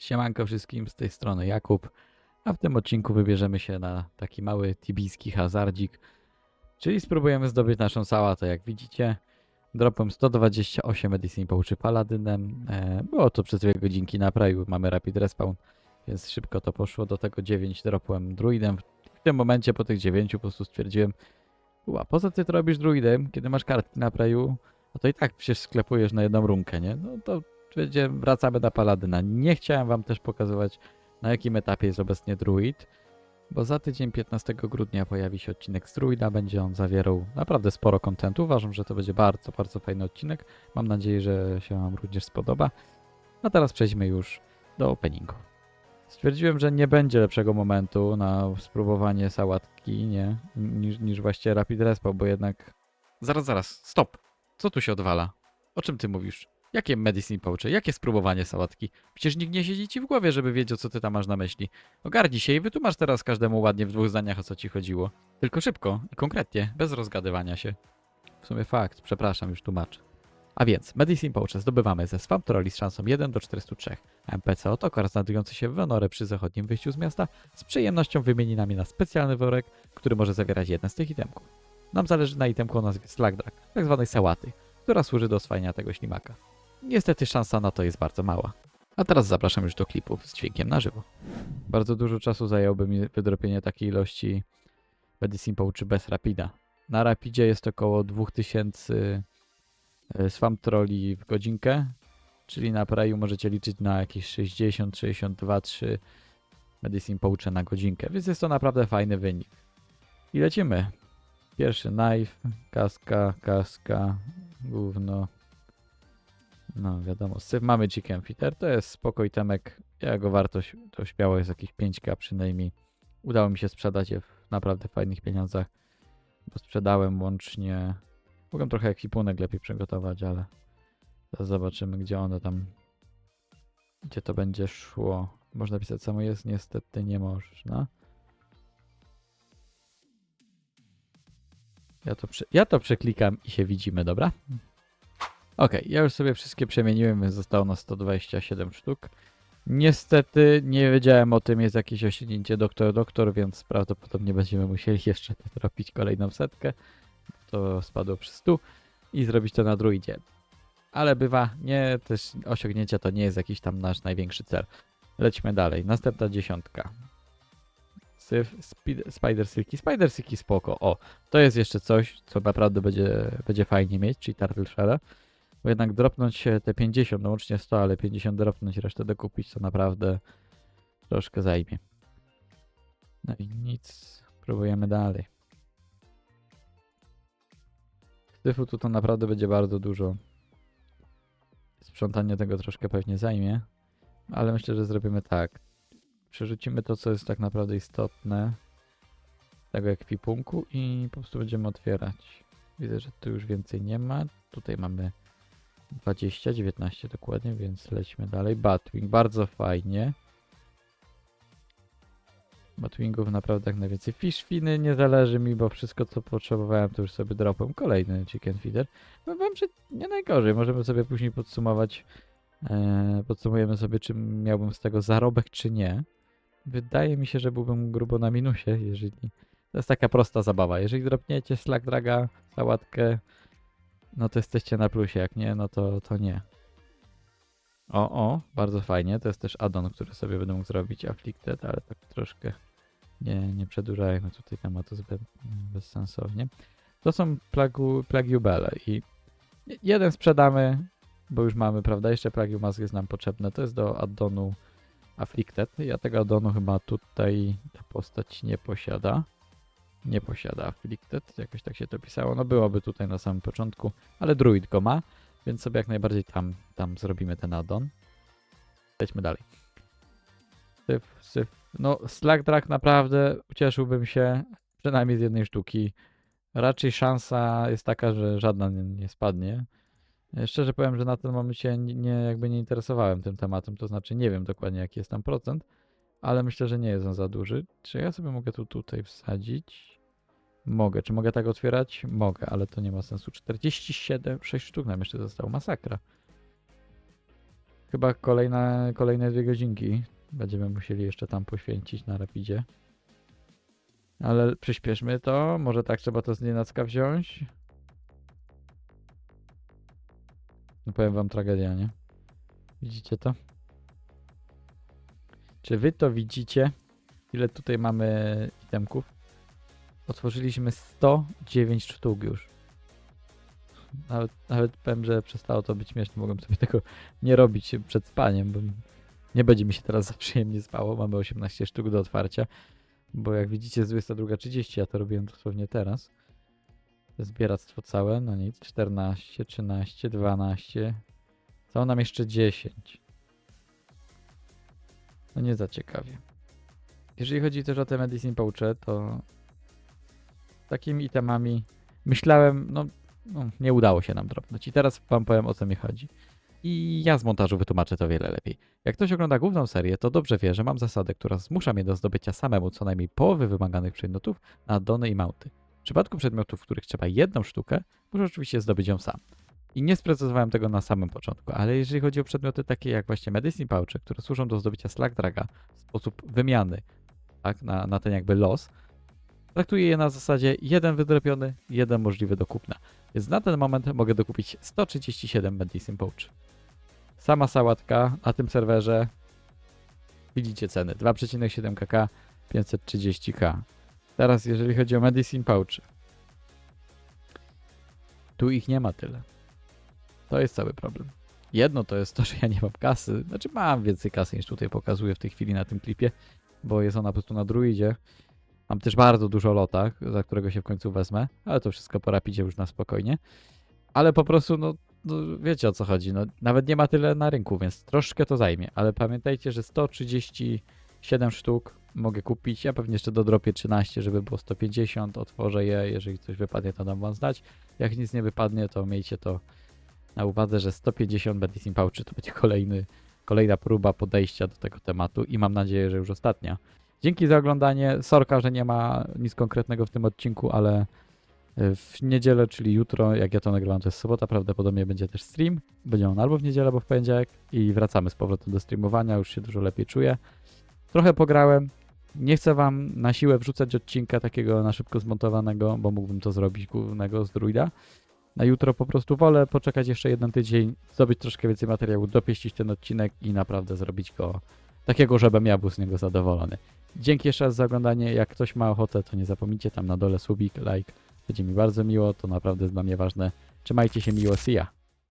Siemanko wszystkim, z tej strony Jakub, a w tym odcinku wybierzemy się na taki mały tibijski hazardzik, czyli spróbujemy zdobyć naszą sałatę, jak widzicie. Dropem 128 Medicine Pouchy Paladynem, e, było to przez dwie godzinki na praju, mamy rapid respawn, więc szybko to poszło, do tego 9 dropłem druidem. W tym momencie po tych 9 po prostu stwierdziłem, Ła, po co ty to robisz druidem, kiedy masz kartki na praju, a to i tak przecież sklepujesz na jedną runkę, nie? No to będzie, wracamy na Paladyna. Nie chciałem wam też pokazywać, na jakim etapie jest obecnie druid, bo za tydzień 15 grudnia pojawi się odcinek z druida, będzie on zawierał naprawdę sporo kontentu. Uważam, że to będzie bardzo, bardzo fajny odcinek. Mam nadzieję, że się wam również spodoba. A teraz przejdźmy już do openingu. Stwierdziłem, że nie będzie lepszego momentu na spróbowanie sałatki, nie, niż, niż właśnie Rapid Respawn, bo jednak... Zaraz, zaraz, stop! Co tu się odwala? O czym ty mówisz? Jakie medicine pouche? Jakie spróbowanie sałatki? Przecież nikt nie siedzi ci w głowie, żeby wiedział, co ty tam masz na myśli. Ogarnij się i wytłumacz teraz każdemu ładnie w dwóch zdaniach, o co ci chodziło. Tylko szybko i konkretnie, bez rozgadywania się. W sumie fakt, przepraszam, już tłumaczę. A więc, Medicine Pouche zdobywamy ze Swamp Trolli z szansą 1 do 403. MPC Otokar znajdujący się w Wenorę przy zachodnim wyjściu z miasta z przyjemnością wymieni nami na specjalny worek, który może zawierać jeden z tych itemków. Nam zależy na itemku o nazwie Slagdrag, tak zwanej sałaty, która służy do oswajania tego ślimaka. Niestety szansa na to jest bardzo mała. A teraz zapraszam już do klipów z dźwiękiem na żywo. Bardzo dużo czasu zajęłoby mi wydropienie takiej ilości Medicine Pouchy bez Rapida. Na Rapidzie jest około 2000 e, Swamp Trolli w godzinkę, czyli na Praju możecie liczyć na jakieś 60, 62, 3 Medicine Pouche na godzinkę, więc jest to naprawdę fajny wynik. I lecimy. Pierwszy knife, kaska, kaska, gówno, no wiadomo, syf mamy chicken fitter, to jest spokój temek, jego wartość to śmiało jest jakieś 5k przynajmniej. Udało mi się sprzedać je w naprawdę fajnych pieniądzach, bo sprzedałem łącznie, mogłem trochę ekwipunek lepiej przygotować, ale teraz zobaczymy gdzie one tam, gdzie to będzie szło. Można pisać samo jest, niestety nie można. Ja to, ja to przeklikam i się widzimy, dobra? Okej, ja już sobie wszystkie przemieniłem, więc zostało na 127 sztuk. Niestety nie wiedziałem o tym, jest jakieś osiągnięcie doktor doktor, więc prawdopodobnie będziemy musieli jeszcze robić kolejną setkę. To spadło przy 100 i zrobić to na druidzie. Ale bywa, nie, też osiągnięcia to nie jest jakiś tam nasz największy cel. Lećmy dalej. Następna dziesiątka. Syf, speed, Spider Silky. Spider Silky spoko. O, to jest jeszcze coś, co naprawdę będzie, będzie fajnie mieć, czyli Turtle Shell. Bo jednak dropnąć te 50, no łącznie 100, ale 50 dropnąć, resztę dokupić, to naprawdę troszkę zajmie. No i nic, próbujemy dalej. Styfu tu to naprawdę będzie bardzo dużo. Sprzątanie tego troszkę pewnie zajmie, ale myślę, że zrobimy tak. Przerzucimy to, co jest tak naprawdę istotne tego ekwipunku i po prostu będziemy otwierać. Widzę, że tu już więcej nie ma. Tutaj mamy 20, 19 dokładnie, więc lećmy dalej. Batwing, bardzo fajnie. Batwingów naprawdę jak najwięcej. Fish finy nie zależy mi, bo wszystko co potrzebowałem to już sobie dropem. Kolejny chicken feeder. No wam, że nie najgorzej. Możemy sobie później podsumować. E, podsumujemy sobie, czy miałbym z tego zarobek, czy nie. Wydaje mi się, że byłbym grubo na minusie, jeżeli... To jest taka prosta zabawa. Jeżeli dropniecie Slack Draga, sałatkę, no to jesteście na plusie, jak nie, no to, to nie. O, o, bardzo fajnie, to jest też addon, który sobie będę mógł zrobić, Afflicted, ale tak troszkę nie, nie przedłużajmy tutaj tematu zbyt bezsensownie. To są plagu, plagiubele i jeden sprzedamy, bo już mamy, prawda, jeszcze plagiu mask jest nam potrzebne, to jest do addonu Afflicted. Ja tego addonu chyba tutaj ta postać nie posiada nie posiada Afflicted, jakoś tak się to pisało. No byłoby tutaj na samym początku, ale Druid go ma, więc sobie jak najbardziej tam, tam zrobimy ten addon. Lećmy dalej. Syf, syf. No Slack Drag naprawdę ucieszyłbym się przynajmniej z jednej sztuki. Raczej szansa jest taka, że żadna nie, nie spadnie. E, Szczerze powiem, że na ten moment się nie, nie, jakby nie interesowałem tym tematem, to znaczy nie wiem dokładnie jaki jest tam procent, ale myślę, że nie jest on za duży. Czy ja sobie mogę tu tutaj wsadzić? Mogę. Czy mogę tak otwierać? Mogę, ale to nie ma sensu. 47, 6 sztuk nam jeszcze zostało. Masakra. Chyba kolejne, kolejne dwie godzinki będziemy musieli jeszcze tam poświęcić na rapidzie. Ale przyspieszmy to. Może tak trzeba to z nienacka wziąć. No powiem wam tragedia, nie? Widzicie to? Czy wy to widzicie? Ile tutaj mamy itemków? Otworzyliśmy 109 sztuk już. Nawet, nawet powiem, że przestało to być śmieszne. Mogłem sobie tego nie robić przed spaniem, bo nie będzie mi się teraz za przyjemnie spało. Mamy 18 sztuk do otwarcia. Bo jak widzicie jest 22.30, ja to robiłem dosłownie teraz. Zbieractwo całe, no nic, 14, 13, 12. Są nam jeszcze 10. No nie za ciekawie. Jeżeli chodzi też o te medicine pouche, to takimi itemami myślałem, no, no nie udało się nam dropnąć. I teraz wam powiem o co mi chodzi. I ja z montażu wytłumaczę to wiele lepiej. Jak ktoś ogląda główną serię, to dobrze wie, że mam zasadę, która zmusza mnie do zdobycia samemu co najmniej połowy wymaganych przedmiotów na addony i mounty. W przypadku przedmiotów, w których trzeba jedną sztukę, muszę oczywiście zdobyć ją sam. I nie sprecyzowałem tego na samym początku, ale jeżeli chodzi o przedmioty takie jak właśnie Medicine Pouche, które służą do zdobycia Slack Draga w sposób wymiany, tak, na, na ten jakby los, traktuję je na zasadzie jeden wydropiony, jeden możliwy do kupna. Więc na ten moment mogę dokupić 137 Medicine Pouch. Sama sałatka na tym serwerze, widzicie ceny, 2,7 kk, 530k. Teraz jeżeli chodzi o Medicine Pouch, tu ich nie ma tyle. To jest cały problem. Jedno to jest to, że ja nie mam kasy. Znaczy mam więcej kasy niż tutaj pokazuję w tej chwili na tym klipie, bo jest ona po prostu na druidzie. Mam też bardzo dużo lotach, za którego się w końcu wezmę, ale to wszystko po rapidzie już na spokojnie. Ale po prostu, no, no wiecie o co chodzi. No, nawet nie ma tyle na rynku, więc troszkę to zajmie. Ale pamiętajcie, że 137 sztuk mogę kupić. Ja pewnie jeszcze dodropię 13, żeby było 150. Otworzę je, jeżeli coś wypadnie, to dam wam znać. Jak nic nie wypadnie, to miejcie to na uwadze, że 150 Medicine Pouchy to będzie kolejny, kolejna próba podejścia do tego tematu i mam nadzieję, że już ostatnia. Dzięki za oglądanie. Sorka, że nie ma nic konkretnego w tym odcinku, ale y, w niedzielę, czyli jutro, jak ja to nagrywam, to jest sobota, prawdopodobnie będzie też stream. Będzie on albo w niedzielę, albo w poniedziałek i wracamy z powrotem do streamowania, już się dużo lepiej czuję. Trochę pograłem. Nie chcę wam na siłę wrzucać odcinka takiego na szybko zmontowanego, bo mógłbym to zrobić głównego z druida. Na jutro po prostu wolę poczekać jeszcze jeden tydzień, zdobyć troszkę więcej materiału, dopieścić ten odcinek i naprawdę zrobić go takiego, żebym ja był z niego zadowolony. Dzięki jeszcze raz za oglądanie. Jak ktoś ma ochotę, to nie zapomnijcie tam na dole subik, like. Będzie mi bardzo miło, to naprawdę jest dla mnie ważne. Trzymajcie się miło, see ya.